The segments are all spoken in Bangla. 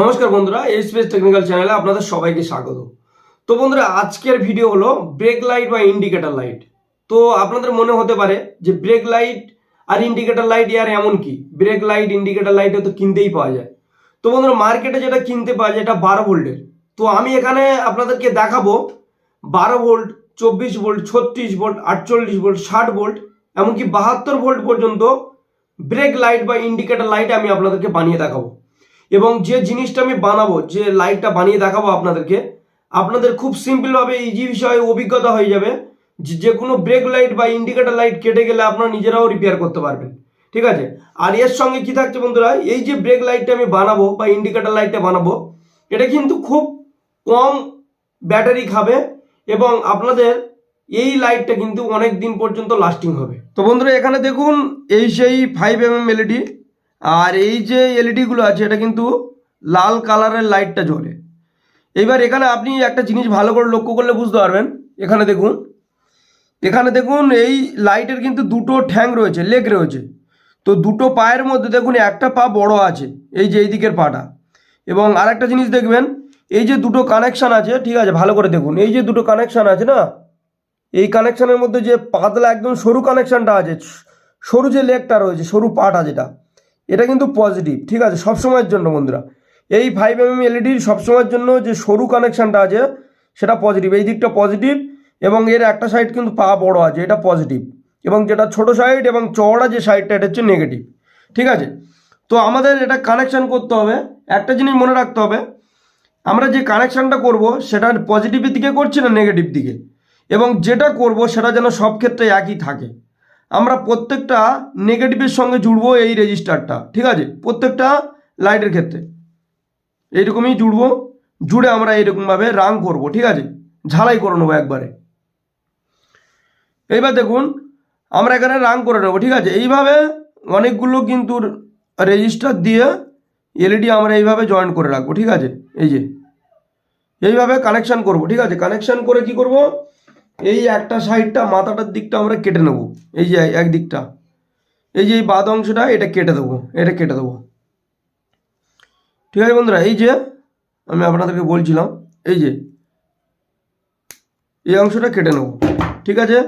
নমস্কার বন্ধুরা এই স্পেস টেকনিক্যাল চ্যানেলে আপনাদের সবাইকে স্বাগত। তো বন্ধুরা, আজকের ভিডিও হলো ব্রেক লাইট বা ইন্ডিকেটর লাইট তো আপনাদের মনে হতে পারে যে ব্রেক লাইট আর ইন্ডিকেটর লাইট ইয়ার এমন কি? ব্রেক লাইট ইন্ডিকেটর লাইটে তো কিনতেই পাওয়া যায়। তো বন্ধুরা মার্কেটে যেটা কিনতে পাওয়া যায়, এটা বারো ভোল্টের তো আমি এখানে আপনাদেরকে দেখাবো বারো ভোল্ট চব্বিশ ভোল্ট ছত্রিশ ভোল্ট আটচল্লিশ ভোল্ট ষাট ভোল্ট এমনকি বাহাত্তর ভোল্ট পর্যন্ত ব্রেক লাইট বা ইন্ডিকেটর লাইট আমি আপনাদেরকে বানিয়ে দেখাবো। এবং যে জিনিসটা আমি বানাবো, যে লাইটটা বানিয়ে দেখাবো আপনাদেরকে, আপনাদের খুব সিম্পলভাবে ইজি বিষয়ে অভিজ্ঞতা হয়ে যাবে। যে কোনো ব্রেক লাইট বা ইন্ডিকেটার লাইট কেটে গেলে আপনারা নিজেরাও রিপেয়ার করতে পারবেন। ঠিক আছে? আর এর সঙ্গে কি থাকছে বন্ধুরা, এই যে ব্রেক লাইটটা আমি বানাবো বা ইন্ডিকেটার লাইটটা বানাবো, এটা কিন্তু খুব কম ব্যাটারি খাবে এবং আপনাদের এই লাইটটা কিন্তু অনেক দিন পর্যন্ত লাস্টিং হবে। তো বন্ধুরা, এখানে দেখুন, এই সেই ফাইভ এম এম এলইডি আর এই যে এলইডিগুলো আছে, এটা কিন্তু লাল কালারের লাইটটা জ্বলে। এবার এখানে আপনি একটা জিনিস ভালো করে লক্ষ্য করলে বুঝতে পারবেন। এখানে দেখুন এখানে দেখুন এই লাইটের কিন্তু দুটো ঠ্যাং রয়েছে, লেগ রয়েছে। তো দুটো পায়ের মধ্যে দেখুন, একটা পা বড় আছে, এই যে এই দিকের পাটা। এবং আরেকটা জিনিস দেখবেন, এই যে দুটো কানেকশান আছে, ঠিক আছে, ভালো করে দেখুন, এই যে দুটো কানেকশান আছে না, এই কানেকশানের মধ্যে যে পাতলা একদম সরু কানেকশানটা আছে, সরু যে লেগটা রয়েছে, সরু পাটা যেটা এটা কিন্তু পজিটিভ ঠিক আছে? সবসময়ের জন্য বন্ধুরা। এই ফাইভ এম এম এলইডির সবসময়ের জন্য যে সরু কানেকশানটা আছে, সেটা পজিটিভ এই দিকটা পজিটিভ এবং এর একটা সাইড কিন্তু পা বড় আছে, এটা পজিটিভ এবং যেটা ছোট সাইড এবং চওড়া যে সাইডটা এটা হচ্ছে নেগেটিভ ঠিক আছে? তো আমাদের এটা কানেকশান করতে হবে। একটা জিনিস মনে রাখতে হবে, আমরা যে কানেকশানটা করব, সেটা পজিটিভের দিকে করছি না নেগেটিভ দিকে? এবং যেটা করব, সেটা যেন সব ক্ষেত্রে একই থাকে। আমরা প্রত্যেকটা নেগেটিভের সঙ্গে জুড়বো এই রেজিস্টারটা ঠিক আছে? প্রত্যেকটা লাইটের ক্ষেত্রে। এইরকমই জুড়বো, জুড়ে আমরা এইরকমভাবে রাং করব, ঠিক আছে? ঝালাই করে নেব একবারে। এইবার দেখুন, আমরা এখানে রাং করে নেব, ঠিক আছে? এইভাবে অনেকগুলো কিন্তু রেজিস্টার দিয়ে এলইডি আমরা এইভাবে জয়েন করে রাখব, ঠিক আছে? এই যে, এইভাবে কানেকশান করব, ঠিক আছে? কানেকশান করে কি করব? এই একটা সাইডটা, মাথাটার দিকটা আমরা কেটে নেব। এই যে এক দিকটা। এই যে এই বাদ অংশটা, এটা কেটে দেবো, এটা কেটে দেবো। ঠিক আছে বন্ধুরা, এই যে আমি আপনাদেরকে বলছিলাম, এই যে এই অংশটা কেটে নেব। ঠিক আছে?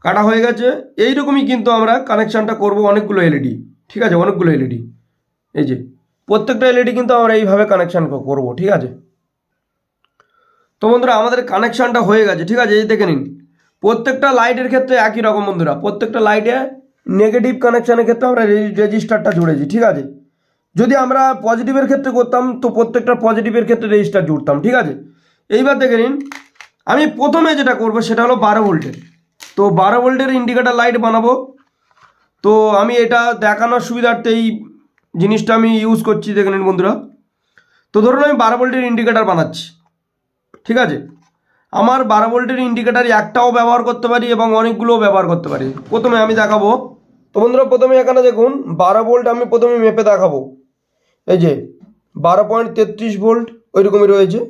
কাটা হয়ে গেছে। এইরকমই কিন্তু আমরা কানেকশানটা করব অনেকগুলো এলইডি। ঠিক আছে? অনেকগুলো এলইডি। এই যে, প্রত্যেকটা এলইডি কিন্তু আমরা এইভাবে কানেকশান করব। ঠিক আছে? তো বন্ধুরা, আমাদের কানেকশানটা হয়ে গেছে, ঠিক আছে? এই দেখে নিন। প্রত্যেকটা লাইটের ক্ষেত্রে একই রকম বন্ধুরা। প্রত্যেকটা লাইটে নেগেটিভ কানেকশানের ক্ষেত্রে আমরা রেজিস্টারটা জুড়েছি, ঠিক আছে? যদি আমরা পজিটিভের ক্ষেত্রে করতাম, তো প্রত্যেকটা পজিটিভের ক্ষেত্রে রেজিস্টার জুড়তাম, ঠিক আছে? এইবার দেখে নিন, আমি প্রথমে যেটা করব সেটা হলো বারো ভোল্টের। তো বারো ভোল্টের ইন্ডিকেটার লাইট বানাবো। তো আমি এটা দেখানোর সুবিধার্থে এই জিনিসটা আমি ইউজ করছি, দেখে নিন বন্ধুরা। তো ধরুন আমি বারো ভোল্টের ইন্ডিকেটার বানাচ্ছি। ঠিক আছে? আমার বারো ভোল্টের ইন্ডিকেটার একটাও ব্যবহার করতে পারি এবং অনেকগুলোও ব্যবহার করতে পারি। প্রথমে আমি দেখাবো। তো বন্ধুরা, প্রথমে এখানে দেখুন বারো ভোল্ট আমি প্রথমে মেপে দেখাবো। এই যে, বারো পয়েন্ট তেত্রিশ ভোল্ট ওই রকমই রয়েছে।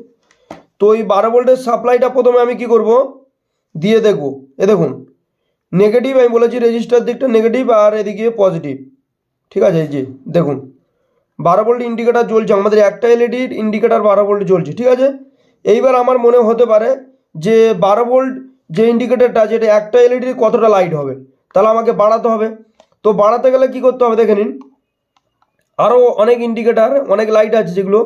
তো এই বারো ভোল্টের সাপ্লাইটা প্রথমে আমি কি করব? দিয়ে দেখব। এ দেখুন নেগেটিভ আমি বলেছি রেজিস্টার দিকটা নেগেটিভ আর এদিকে পজিটিভ ঠিক আছে, এই যে, দেখুন বারো ভোল্ট ইন্ডিকেটার জ্বলছে। আমাদের একটা এলইডির ইন্ডিকেটার বারো ভোল্ট জ্বলছে। ঠিক আছে? এইবার আমার মনে হতে পারে যে বারো ভোল্ট যে ইন্ডিকেটারটা আছে এটা একটা এলইডির কতটা লাইট হবে, তাহলে আমাকে বাড়াতে হবে। তো বাড়াতে গেলে কি করতে হবে দেখে নিন। আরও অনেক ইন্ডিকেটার অনেক লাইট আছে যেগুলো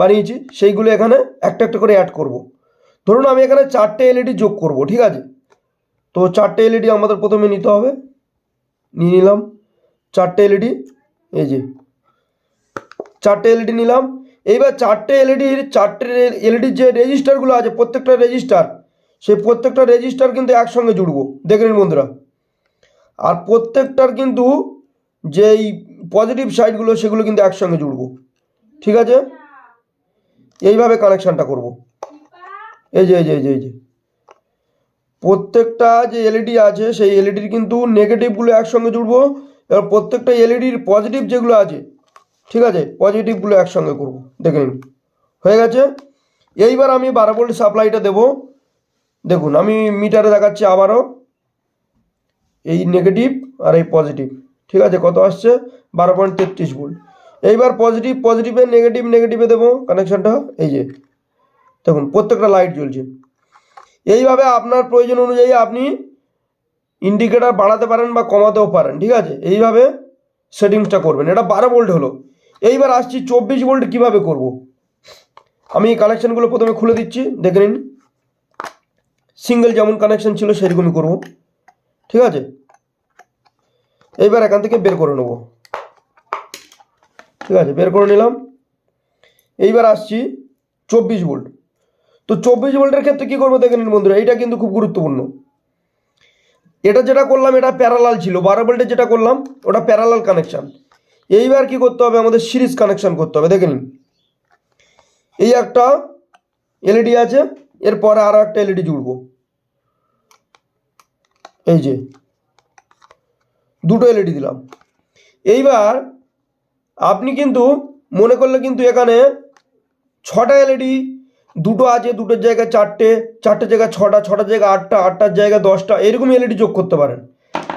বানিয়েছি, সেইগুলো এখানে একটা একটা করে অ্যাড করব। ধরুন আমি এখানে চারটে এলইডি যোগ করব, ঠিক আছে? তো চারটে এলইডি আমাদের প্রথমে নিতে হবে। নিয়ে নিলাম। চারটে এলইডি এই যে। চারটে এলইডি নিলাম। এইবার চারটে এলইডির চারটে এলইডির যে রেজিস্টারগুলো আছে, প্রত্যেকটা রেজিস্টার সেই প্রত্যেকটা রেজিস্টার কিন্তু একসঙ্গে জুড়বো। দেখে নিন বন্ধুরা। আর প্রত্যেকটার কিন্তু যেই পজিটিভ সাইডগুলো সেগুলো কিন্তু একসঙ্গে জুড়বো। ঠিক আছে? এইভাবে কানেকশানটা করব। এই যে এই যে এই যে এই যে। প্রত্যেকটা যে এলইডি আছে, সেই এলইডির কিন্তু নেগেটিভগুলো একসঙ্গে জুড়বো। এবার প্রত্যেকটা এলইডির পজিটিভ যেগুলো আছে ঠিক আছে পজিটিভগুলো একসঙ্গে করব, দেখে নিন। হয়ে গেছে? এইবার আমি বারো ভোল্ট সাপ্লাইটা দেব। দেখুন, আমি মিটারে দেখাচ্ছি আবারও। এই নেগেটিভ আর এই পজিটিভ ঠিক আছে, কত আসছে? বারো পয়েন্ট তেত্রিশ ভোল্ট এইবার পজিটিভ পজিটিভে নেগেটিভ নেগেটিভে দেবো কানেকশানটা এই যে। দেখুন, প্রত্যেকটা লাইট জ্বলছে। এইভাবে আপনার প্রয়োজন অনুযায়ী আপনি ইন্ডিকেটার বাড়াতে পারেন বা কমাতেও পারেন, ঠিক আছে? এইভাবে সেটিংসটা করবেন। এটা বারো ভোল্ট হলো। এইবার আসছি চব্বিশ ভোল্ট কীভাবে করব। আমি এই কানেকশানগুলো প্রথমে খুলে দিচ্ছি, দেখে নিন। সিঙ্গেল যেমন কানেকশান ছিল, সেরকমই করব। ঠিক আছে? এইবার এখান থেকে বের করে নেব। ঠিক আছে, বের করে নিলাম। এইবার আসছি চব্বিশ ভোল্ট। তো চব্বিশ ভোল্টের ক্ষেত্রে কী করব, দেখে নিন বন্ধুরা, এইটা কিন্তু খুব গুরুত্বপূর্ণ। এটা যেটা করলাম, এটা প্যারালাল ছিল। বারো ভোল্টের যেটা করলাম, ওটা প্যারালাল কানেকশান এইবার কি করতে হবে? আমাদের সিরিজ কানেকশান করতে হবে। দেখে নিন। এই একটা এলইডি আছে, এরপরে আরও একটা এলইডি জুড়বো। এই যে, দুটো এলইডি দিলাম। এইবার আপনি কিন্তু মনে করলে কিন্তু এখানে ছটা এলইডি দুটো আছে, দুটোর জায়গায় চারটে চারটে জায়গায় ছটা ছটার জায়গায় আটটা, আটটার জায়গায় দশটা এরকম এলইডি যোগ করতে পারেন।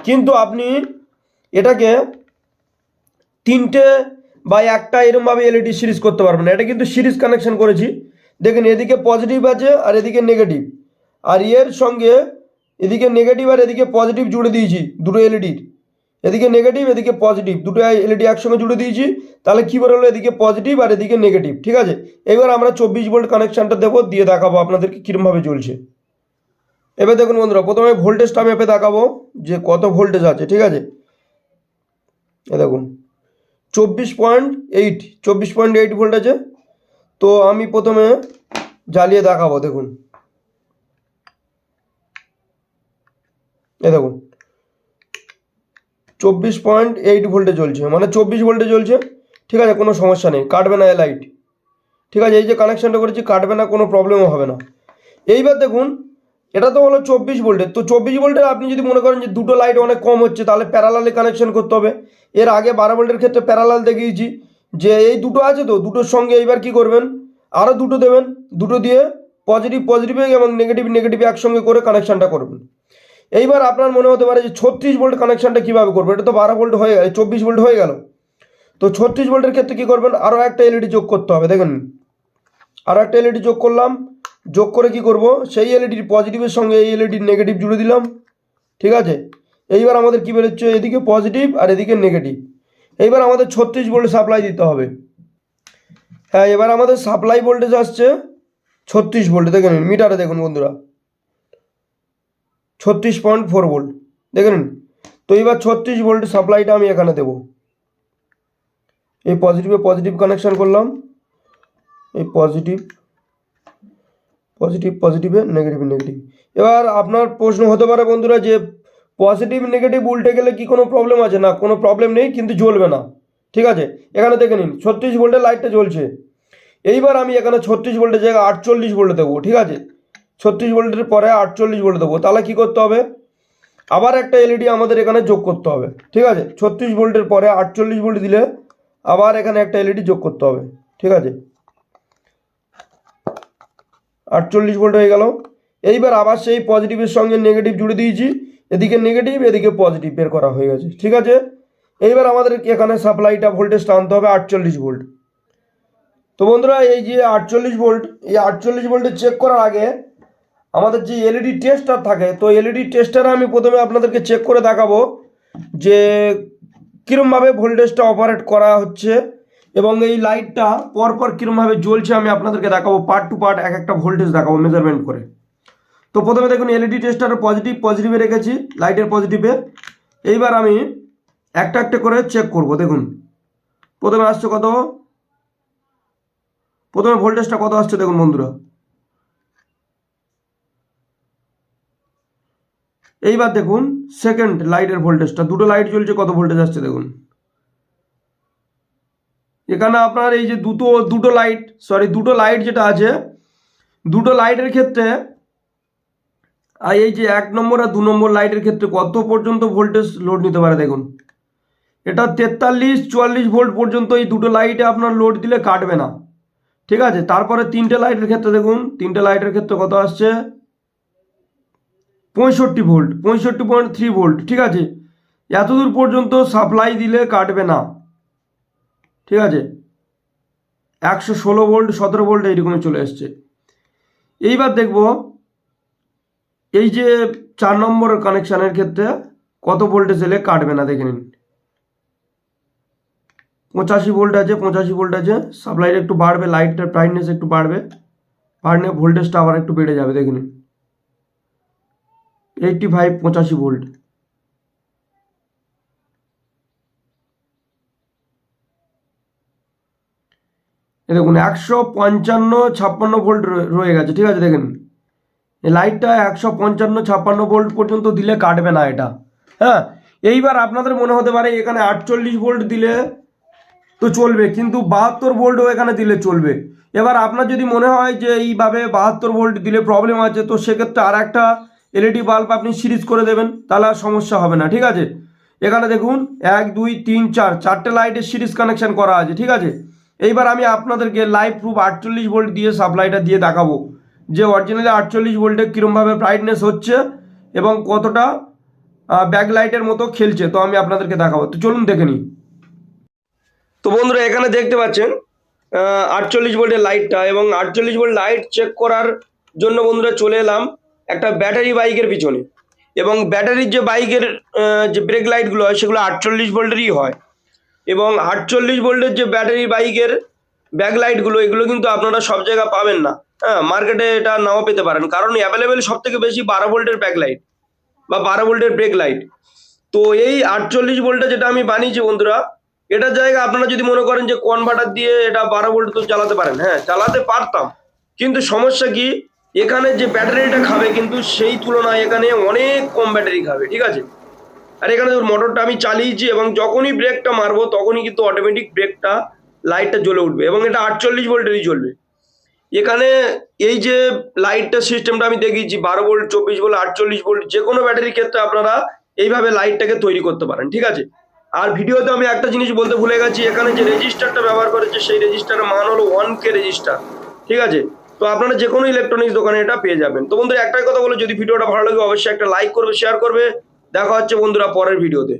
কিন্তু আপনি এটাকে তিনটে বা একটা এরকমভাবে এলইডি সিরিজ করতে পারবেন না। এটা কিন্তু সিরিজ কানেকশন করেছি। দেখেন এদিকে পজিটিভ আছে আর এদিকে নেগেটিভ আর এর সঙ্গে এদিকে নেগেটিভ আর এদিকে পজিটিভ জুড়ে দিয়েছি, দুটো এলইডির এদিকে নেগেটিভ এদিকে পজিটিভ দুটো এলইডি একসঙ্গে জুড়ে দিয়েছি, তাহলে কী বলে হলো? এদিকে পজিটিভ আর এদিকে নেগেটিভ ঠিক আছে? এবার আমরা চব্বিশ ভোল্ট কানেকশানটা দেবো, দিয়ে দেখাবো আপনাদেরকে কীরমভাবে চলছে। এবার দেখুন বন্ধুরা, প্রথমে ভোল্টেজটা আমি মেপে দেখাবো, যে কত ভোল্টেজ আছে, ঠিক আছে? এ দেখুন। চব্বিশ পয়েন্ট এইট চব্বিশ পয়েন্ট এইট ভোল্ট আছে। তো আমি প্রথমে জ্বালিয়ে দেখাবো, দেখুন। এ দেখুন। চব্বিশ পয়েন্ট এইট ভোল্টে চলছে মানে চব্বিশ ভোল্টে চলছে, ঠিক আছে, কোনো সমস্যা নেই, কাটবে না এ লাইট ঠিক আছে, এই যে কানেকশানটা করেছি, কাটবে না, কোনো প্রবলেমও হবে না। এইবার দেখুন এটা তো হলো চব্বিশ ভোল্টের তো চব্বিশ ভোল্টের আপনি যদি মনে করেন যে দুটো লাইট অনেক কম হচ্ছে, তাহলে প্যারালালে কানেকশন করতে হবে। এর আগে বারো ভোল্টের ক্ষেত্রে প্যারালাল দেখিয়েছি যে এই দুটো আছে তো, দুটোর সঙ্গে এইবার কি করবেন? আরও দুটো দেবেন, দুটো দিয়ে পজিটিভ পজিটিভে এবং নেগেটিভ নেগেটিভ একসঙ্গে করে কানেকশানটা করবেন। এইবার আপনার মনে হতে পারে যে ছত্রিশ ভোল্ট কানেকশানটা কীভাবে করব? এটা তো বারো ভোল্ট হয়ে গেল, চব্বিশ ভোল্ট হয়ে গেল। তো ছত্রিশ ভোল্টের ক্ষেত্রে কী করবেন? আরও একটা এলইডি যোগ করতে হবে, দেখেন। আরও একটা এলইডি যোগ করলাম যোগ করে কি করব? সেই এলইডির পজিটিভের সঙ্গে এই এলইডির নেগেটিভ জুড়ে দিলাম। ঠিক আছে? এইবার আমাদের কী বেরোচ্ছে? এদিকে পজিটিভ আর এদিকে নেগেটিভ এইবার আমাদের ছত্রিশ ভোল্ট সাপ্লাই দিতে হবে। হ্যাঁ এবার আমাদের সাপ্লাই ভোল্টেজ আসছে ছত্রিশ ভোল্ট দেখে নিন, মিটারে দেখুন বন্ধুরা। ছত্রিশ পয়েন্ট ফোর ভোল্ট দেখে নিন। তো এবার ছত্রিশ ভোল্ট সাপ্লাইটা আমি এখানে দেবো। এই পজিটিভে পজিটিভ কানেকশান করলাম। এই পজিটিভ পজিটিভ পজিটিভে নেগেটিভ নেগেটিভ এবার আপনার প্রশ্ন হতে পারে বন্ধুরা যে পজিটিভ নেগেটিভ উল্টে গেলে কি কোনো প্রবলেম আছে? না, কোনো প্রবলেম নেই, কিন্তু জ্বলবে না। ঠিক আছে? এখানে দেখে নিন, ছত্রিশ ভোল্টের লাইটটা জ্বলছে। এইবার আমি এখানে ছত্রিশ ভোল্টের জায়গায় আটচল্লিশ ভোল্ট দেবো, ঠিক আছে? ছত্রিশ ভোল্টের পরে আটচল্লিশ ভোল্ট দেবো। তাহলে কী করতে হবে? আবার একটা এলইডি আমাদের এখানে যোগ করতে হবে, ঠিক আছে? ছত্রিশ ভোল্টের পরে আটচল্লিশ ভোল্ট দিলে আবার এখানে একটা এলইডি যোগ করতে হবে, ঠিক আছে? আটচল্লিশ ভোল্ট হয়ে গেল। এইবার আবার সেই পজিটিভের সঙ্গে নেগেটিভ জুড়ে দিয়েছি। এদিকে নেগেটিভ এদিকে পজিটিভ বের করা হয়ে গেছে। ঠিক আছে? এইবার আমাদের এখানে সাপ্লাইটা ভোল্টেজটা আনতে হবে আটচল্লিশ ভোল্ট। তো বন্ধুরা, এই যে আটচল্লিশ ভোল্ট, এই আটচল্লিশ ভোল্টে চেক করার আগে আমাদের যে এলইডি টেস্টার থাকে, তো এলইডি টেস্টারে আমি প্রথমে আপনাদেরকে চেক করে দেখাবো যে কীরমভাবে ভোল্টেজটা অপারেট করা হচ্ছে। এবং এই লাইটটা পরপর কীরমভাবে জ্বলছে আমি আপনাদেরকে দেখাবো পার্ট টু পার্ট এক একটা ভোল্টেজ দেখাবো মেজারমেন্ট করে। তো প্রথমে দেখুন এলইডি টেস্টারে পজিটিভ পজিটিভে রেখেছি লাইটের পজিটিভে এইবার আমি একটা একটা করে চেক করব, দেখুন। প্রথমে আসছে কত? প্রথমে ভোল্টেজটা কত আসছে দেখুন বন্ধুরা। এইবার দেখুন সেকেন্ড লাইটের ভোল্টেজটা দুটো লাইট জ্বলছে, কত ভোল্টেজ আসছে দেখুন। এখানে আপনার এই যে দুটো দুটো লাইট সরি দুটো লাইট যেটা আছে, দুটো লাইটের ক্ষেত্রে, আর এই যে এক নম্বর আর দু নম্বর লাইটের ক্ষেত্রে কত পর্যন্ত ভোল্টেজ লোড নিতে পারে দেখুন? এটা তেতাল্লিশ, চুয়াল্লিশ ভোল্ট পর্যন্ত এই দুটো লাইটে আপনার লোড দিলে কাটবে না। ঠিক আছে? তারপরে তিনটে লাইটের ক্ষেত্রে দেখুন, তিনটে লাইটের ক্ষেত্রে কত আসছে? পঁয়ষট্টি ভোল্ট পঁয়ষট্টি পয়েন্ট থ্রি ভোল্ট ঠিক আছে? এতদূর পর্যন্ত সাপ্লাই দিলে কাটবে না। ঠিক আছে? একশো ষোলো ভোল্ট, সতেরো ভোল্ট এইরকমই চলে এসছে। এইবার দেখব, এই যে চার নম্বর কানেকশানের ক্ষেত্রে কত ভোল্টেজ এলে কাটবে না, দেখে নিন। পঁচাশি ভোল্ট আছে, পঁচাশি ভোল্ট আছে সাপ্লাইটা একটু বাড়বে লাইটটার ব্রাইটনেস একটু বাড়বে, বাড়লে ভোল্টেজটা আবার একটু বেড়ে যাবে, দেখে নিন। এইটটি ফাইভ, পঁচাশি ভোল্ট। এ দেখুন, একশো পঞ্চান্ন ছাপ্পান্ন ভোল্ট রয়ে- গেছে, ঠিক আছে, দেখেন। লাইটটা একশো পঞ্চান্ন ছাপ্পান্ন ভোল্ট পর্যন্ত দিলে কাটবে না এটা। হ্যাঁ এইবার আপনাদের মনে হতে পারে এখানে আটচল্লিশ ভোল্ট দিলে তো চলবে, কিন্তু বাহাত্তর ভোল্টও এখানে দিলে চলবে। এবার আপনার যদি মনে হয় যে এইভাবে বাহাত্তর ভোল্ট দিলে প্রবলেম আছে, তো সেক্ষেত্রে আর একটা এলইডি বাল্ব আপনি সিরিজ করে দেবেন, তাহলে আর সমস্যা হবে না, ঠিক আছে? এখানে দেখুন, এক, দুই, তিন, চার, চারটে লাইটের সিরিজ কানেকশন করা আছে, ঠিক আছে? এইবার আমি আপনাদেরকে লাইভ প্রুফ আটচল্লিশ ভোল্ট দিয়ে সাপ্লাইটা দিয়ে দেখাবো। যে অরিজিনালি আটচল্লিশ ভোল্টে কীরমভাবে ব্রাইটনেস হচ্ছে এবং কতটা ব্যাক লাইটের মতো খেলছে, তো আমি আপনাদেরকে দেখাবো। তো চলুন দেখে নিই। তো বন্ধুরা, এখানে দেখতে পাচ্ছেন আটচল্লিশ ভোল্টের লাইটটা এবং আটচল্লিশ ভোল্ট লাইট চেক করার জন্য বন্ধুরা চলে এলাম একটা ব্যাটারি বাইকের পিছনে। এবং ব্যাটারির যে বাইকের যে ব্রেক লাইটগুলো হয়, সেগুলো আটচল্লিশ ভোল্টেরই হয়। এবং আটচল্লিশ ভোল্টের যে ব্যাটারি বাইকের ব্যাক লাইটগুলো, এগুলো কিন্তু আপনারা সব জায়গায় পাবেন না। হ্যাঁ মার্কেটে এটা নাও পেতে পারেন। কারণ অ্যাভেলেবেল সব থেকে বেশি বারো ভোল্টের ব্যাক লাইট বা বারো ভোল্টের ব্রেক লাইট তো এই আটচল্লিশ ভোল্টে যেটা আমি বানিয়েছি বন্ধুরা, এটার জায়গা আপনারা যদি মনে করেন যে কনভার্টার দিয়ে এটা বারো ভোল্ট তো চালাতে পারেন। হ্যাঁ চালাতে পারতাম। কিন্তু সমস্যা কি? এখানে যে ব্যাটারিটা খাবে কিন্তু সেই তুলনায় এখানে অনেক কম ব্যাটারি খাবে, ঠিক আছে? আর এখানে দেখুন মোটরটা আমি চালিয়েছি এবং যখনই ব্রেকটা মারবো, তখনই কিন্তু অটোমেটিক ব্রেকটা লাইটটা জ্বলে উঠবে এবং এটা আটচল্লিশ ভোল্টেরই চলবে। এখানে এই যে লাইটটা সিস্টেমটা আমি দেখিয়েছি, বারো ভোল্ট চব্বিশ ভোল্ট আটচল্লিশ ভোল্ট যে কোনো ব্যাটারির ক্ষেত্রে আপনারা এইভাবে লাইটটাকে তৈরি করতে পারেন, ঠিক আছে? আর ভিডিওতে আমি একটা জিনিস বলতে ভুলে গেছি, এখানে যে রেজিস্টারটা ব্যবহার করেছে, সেই রেজিস্টারের মান হলো ওয়ান কে রেজিস্টার ঠিক আছে? তো আপনারা যে কোনো ইলেকট্রনিক্স দোকানে এটা পেয়ে যাবেন। তো বন্ধুরা, একটাই কথা বলো, যদি ভিডিওটা ভালো লাগে, অবশ্যই একটা লাইক করবে শেয়ার করবে দেখা হচ্ছে বন্ধুরা পরের ভিডিওতে।